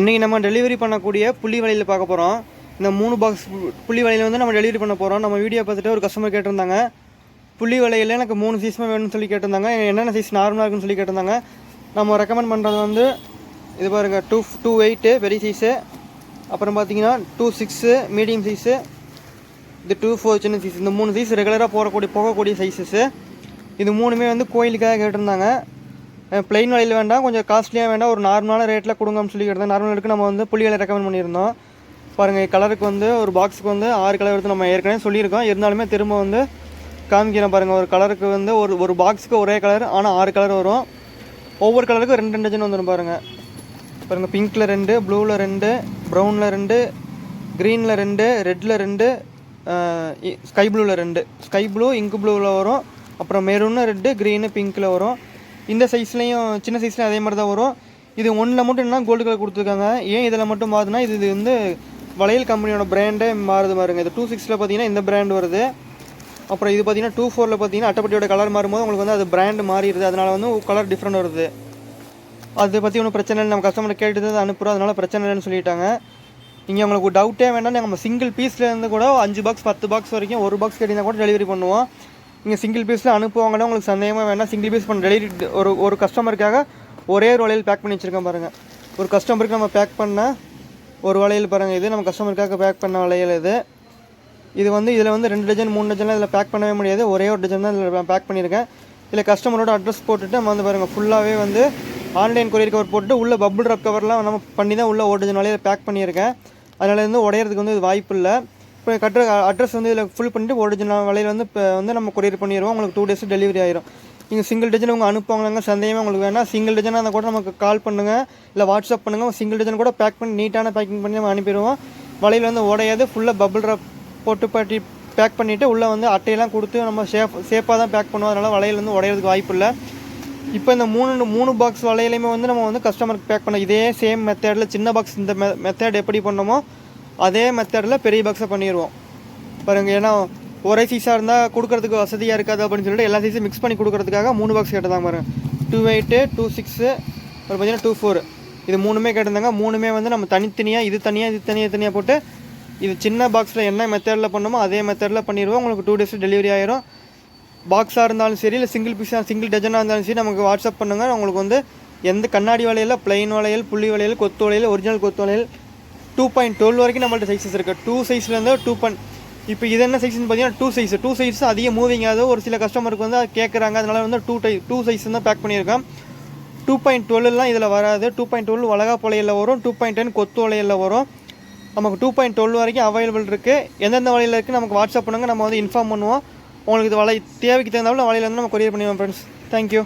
இன்றைக்கி நம்ம டெலிவரி பண்ணக்கூடிய புள்ளி வலையில் பார்க்க போகிறோம் இந்த மூணு பாக்ஸ் புள்ளி வலையில் வந்து நம்ம டெலிவரி பண்ண போகிறோம் நம்ம வீடியோ பார்த்துட்டு ஒரு கஸ்டமர் கேட்டிருந்தாங்க. புள்ளி வலையில் எனக்கு மூணு சைஸுமே வேணும்னு சொல்லி கேட்டிருந்தாங்க. என்னென்ன சைஸ் நார்மலாக இருக்குன்னு சொல்லி கேட்டிருந்தாங்க. நம்ம ரெக்கமெண்ட் பண்ணுறது வந்து இது பாருங்கள் டூ டூ எயிட்டு பெரிய சைஸு அப்புறம் பார்த்தீங்கன்னா டூ சிக்ஸு மீடியம் சைஸு இது டூ ஃபோர் சின்ன சைஸ் இந்த மூணு சைஸ் ரெகுலராக போகக்கூடிய போகக்கூடிய சைஸஸ்ஸு இது மூணுமே வந்து கோயிலுக்காக கேட்டிருந்தாங்க. பிளெயின் வலையில் வேண்டாம் கொஞ்சம் காஸ்ட்லியாக வேண்டாம் ஒரு நார்மலான ரேட்டில் கொடுங்கன்னு சொல்லி கேட்டிருந்தோம் நார்மல் ரேட்டுக்கு நம்ம வந்து புள்ளிகளை ரெக்கமெண்ட் பண்ணியிருந்தோம். பாருங்கள் கலருக்கு வந்து ஒரு பாக்ஸுக்கு வந்து ஆறு கலர் எடுத்து நம்ம ஏற்கனவே சொல்லியிருக்கோம். இருந்தாலுமே திரும்ப வந்து காமிக்கிறேன் பாருங்கள் ஒரு கலருக்கு வந்து ஒரு ஒரு பாக்ஸுக்கு ஒரே கலர் ஆனால் ஆறு கலர் வரும். ஒவ்வொரு கலருக்கும் ரெண்டு ரெண்டு டஜன் வந்துடும் பாருங்கள் பாருங்கள் பிங்க்கில் ரெண்டு ப்ளூவில் ரெண்டு ப்ரௌனில் ரெண்டு க்ரீனில் ரெண்டு ரெட்டில் ரெண்டு ஸ்கை ப்ளூவில் ரெண்டு. ஸ்கை ப்ளூ இங்கு ப்ளூவில் வரும். அப்புறம் மெரூனு ரெட்டு க்ரீனு பிங்க்கில் வரும். இந்த சைஸ்லேயும் சின்ன சைஸ்லேயும் அதே மாதிரி தான் வரும். இது ஒன்றில் மட்டும் என்ன கோல்டு கலர் கொடுத்துருக்காங்க. ஏன் இதில் மட்டும் மாறுதுன்னா இது இது வந்து வளையல் கம்பெனியோட பிராண்டே மாறுது பாருங்க. இது டூ சிக்ஸில் பார்த்தீங்கன்னா இந்த பிராண்ட் வருது. அப்புறம் இது பார்த்தீங்கன்னா டூ ஃபோரில் பார்த்தீங்கன்னா அட்டைப்பட்டியோட கலர் மாறும்போது உங்களுக்கு வந்து அது பிராண்ட் மாறிடுது. அதனால் வந்து கலர் டிஃப்ரெண்ட் வருது. அதை பற்றி ஒன்றும் பிரச்சனை இல்லை. நம்ம கஸ்டமர் கேட்டு தான் அனுப்புகிறோம் அதனால் பிரச்சனை இல்லைன்னு சொல்லிட்டாங்க. நீங்கள் உங்களுக்கு டவுட்டே வேண்டாம் நம்ம சிங்கிள் பீஸ்லேருந்து கூட அஞ்சு பாக்ஸ் பத்து பாக்ஸ் வரைக்கும் ஒரு பாக்ஸ் கேட்டிங்கன்னா கூட டெலிவரி பண்ணுவோம். நீங்கள் சிங்கிள் பீஸில் அனுப்புவாங்கன்னா உங்களுக்கு சந்தேகமாக வேணாம் சிங்கிள் பீஸ் பண்ண டெலிவரி ஒரு ஒரு கஸ்டமருக்காக ஒரே ஒரு வளையல் பேக் பண்ணி வச்சுருக்கேன் பாருங்கள் ஒரு கஸ்டமருக்கு நம்ம பேக் பண்ணால் ஒரு வளையல் பாருங்கள் இது நம்ம கஸ்டமருக்காக பேக் பண்ண வளையல் இது. இது வந்து இதில் வந்து ரெண்டு டஜன் மூணு டஜன்லாம் இதில் பேக் பண்ணவே முடியாது. ஒரே ஒரு டஜன் தான் இதில் பேக் பண்ணியிருக்கேன் இதில் கஸ்டமரோட அட்ரஸ் போட்டுட்டு நம்ம வந்து பாருங்கள் ஃபுல்லாகவே வந்து ஆன்லைன் கொரியர் கவர் போட்டு உள்ளே பபுள் ரப் கவர்லாம் நம்ம பண்ணி தான் உள்ளே ஒரு டஜன் வளையல் பேக் பண்ணியிருக்கேன். அதனால வந்து உடையறதுக்கு வந்து இது வாய்ப்பு இல்லை. இப்போ கட்டுற அட்ரஸ் வந்து இதில் ஃபுல் பண்ணிட்டு ஒரிஜினல் வலையில் வந்து இப்போ வந்து நம்ம கொரியர் பண்ணிடுவோம். உங்களுக்கு டூ டேஸ் டெலிவரி ஆயிரும். நீங்கள் சிங்கிள் டஜன் உங்கள் அனுப்புவாங்க சந்தேகமாக உங்களுக்கு வேணால் சிங்கிள் டஜனாக இருந்தால் கூட நமக்கு கால் பண்ணுங்கள் இல்லை வாட்ஸ்அப் பண்ணுங்கள் சிங்கிள் டஜன் கூட பேக் பண்ணி நீட்டான பேக்கிங் பண்ணி நம்ம அனுப்பிடுவோம். வலையில் வந்து உடையாது ஃபுல்லாக பபுள் ரப் போட்டு பாட்டி பேக் பண்ணிவிட்டு உள்ளே வந்து அட்டையெல்லாம் கொடுத்து நம்ம சேஃப் சேஃபாக தான் பேக் பண்ணுவோம். அதனால் வலையில் வந்து உடையிறதுக்கு வாய்ப்பு இல்லை. இப்போ இந்த மூணு மூணு பாக்ஸ் வலையிலையுமே வந்து நம்ம வந்து கஸ்டமருக்கு பேக் பண்ண இதே சேம் மெத்தேடில் சின்ன பாக்ஸ் இந்த மெ மெத்தேட் எப்படி பண்ணோமோ அதே மெத்தடில் பெரிய பாக்ஸை பண்ணிடுவோம் பாருங்கள் ஏன்னா ஒரே சைஸாக இருந்தால் கொடுக்கறதுக்கு வசதியாக இருக்காது அப்படின்னு சொல்லிட்டு எல்லா சைஸும் மிக்ஸ் பண்ணி கொடுக்கறதுக்காக மூணு பாக்ஸ் கேட்டதாங்க பாருங்க. டூ எயிட்டு டூ சிக்ஸு அப்புறம் பார்த்தீங்கன்னா டூ ஃபோர் இது மூணுமே கேட்டிருந்தாங்க. மூணுமே வந்து நம்ம தனித்தனியாக இது தனியாக இது தனியாக தனியாக போட்டு இது சின்ன பாக்ஸில் என்ன மெத்தடில் பண்ணோமோ அதே மெத்தடில் பண்ணிடுவோம். உங்களுக்கு டூ டேஸில் டெலிவரி ஆயிரும். பாக்ஸாக இருந்தாலும் சரி இல்லை சிங்கிள் பீஸாக சிங்கிள் டஜனாக இருந்தாலும் சரி நமக்கு வாட்ஸ்அப் பண்ணுங்கள் உங்களுக்கு வந்து எந்த கண்ணாடி வளையல் ப்ளைன் வளையல் புள்ளி வளையல் கொத்து வளையல் ஒரிஜினல் கொத்து வளையல் டூ பாயிண்ட் டுவெல் வரைக்கும் நம்மள்ட்ட சைஸஸ் இருக்குது டூ சைஸ்லேருந்து டூ பாயிண்ட் இப்போ இது என்ன சைஸ்னு பார்த்தீங்கன்னா டூ சைஸ் டூ சைஸ் அதிக மூவிங் ஆகுது. ஒரு சில கஸ்டமருக்கு வந்து கேட்குறாங்க அதனால வந்து டூ டை டூ சைஸ் தான் பேக் பண்ணியிருக்கேன் டூ பாயிண்ட் டுவெல்லாம் இதில் வராது. டூ பாயிண்ட் டுவெல் வளகா புலையில் வரும். டூ பாயிண்ட் டென் கொத்து வலையில் வரும். நமக்கு டூ பாயிண்ட் டுவெல் வரைக்கும் அவைலபிள் இருக்குது எந்தெந்த வலையில் இருக்குது நமக்கு வாட்ஸ்அப் பண்ணுங்கள் நம்ம வந்து இன்ஃபார்ம் பண்ணுவோம். உங்களுக்கு இது வலை தேவைக்கு தகுந்தாலும் வலையில் வந்து நம்ம கொரியர் பண்ணிடுவோம் ஃப்ரெண்ட்ஸ் தேங்க்யூ